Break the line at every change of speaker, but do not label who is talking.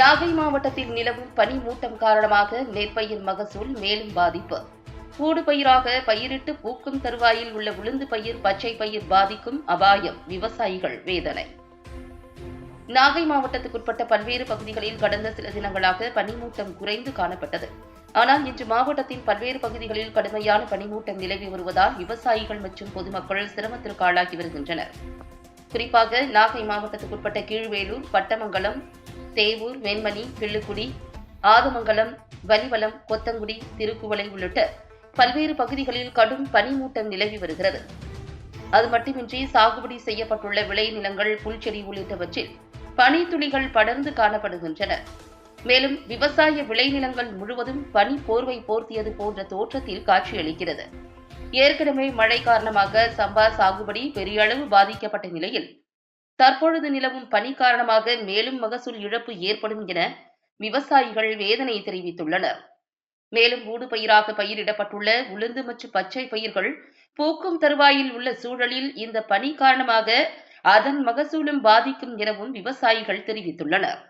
நாகை மாவட்டத்தில் நிலவும் பனி மூட்டம் காரணமாக நெற்பயிர் மகசூல் மேலும் பாதிப்பு. ஊடுபயிராக பயிரிட்டு பூக்கும் தருவாயில் உள்ள உளுந்து பயிர் பச்சை பயிர் பாதிக்கும் அபாயம் விவசாயிகள் வேதனை. நாகை மாவட்டத்துக்குட்பட்ட பல்வேறு பகுதிகளில் கடந்த சில தினங்களாக பனிமூட்டம் குறைந்து காணப்பட்டது. ஆனால் இன்று மாவட்டத்தின் பல்வேறு பகுதிகளில் கடுமையான பனிமூட்டம் நிலவி வருவதால் விவசாயிகள் மற்றும் பொதுமக்கள் சிரமத்திற்கு ஆளாகி வருகின்றனர். குறிப்பாக நாகை மாவட்டத்துக்குட்பட்ட கீழ்வேலூர் பட்டமங்கலம் தேவூர் வெண்மணி கிள்ளுக்குடி ஆதமங்கலம் வலிவலம் கொத்தங்குடி திருக்குவளை உள்ளிட்ட பல்வேறு பகுதிகளில் கடும் பனிமூட்டம் நிலவி வருகிறது. அது மட்டுமின்றி சாகுபடி செய்யப்பட்டுள்ள விளைநிலங்கள் புல்செடி உள்ளிட்டவற்றில் பனித்துளிகள் படர்ந்து காணப்படுகின்றன. மேலும் விவசாய விளைநிலங்கள் முழுவதும் பனி போர்வை போர்த்தியது போன்ற தோற்றத்தில் காட்சியளிக்கிறது. ஏற்கனவே மழை காரணமாக சம்பா சாகுபடி பெரிய அளவு பாதிக்கப்பட்ட நிலையில் தற்பொழுது நிலவும் பனி காரணமாக மேலும் மகசூல் இழப்பு ஏற்படும் என விவசாயிகள் வேதனை தெரிவித்துள்ளனர். மேலும் ஊடுபயிராக பயிரிடப்பட்டுள்ள உளுந்து மற்றும் பச்சை பயிர்கள் பூக்கும் தருவாயில் உள்ள சூழலில் இந்த பனி காரணமாக அதன் மகசூலும் பாதிக்கும் எனவும் விவசாயிகள் தெரிவித்துள்ளனர்.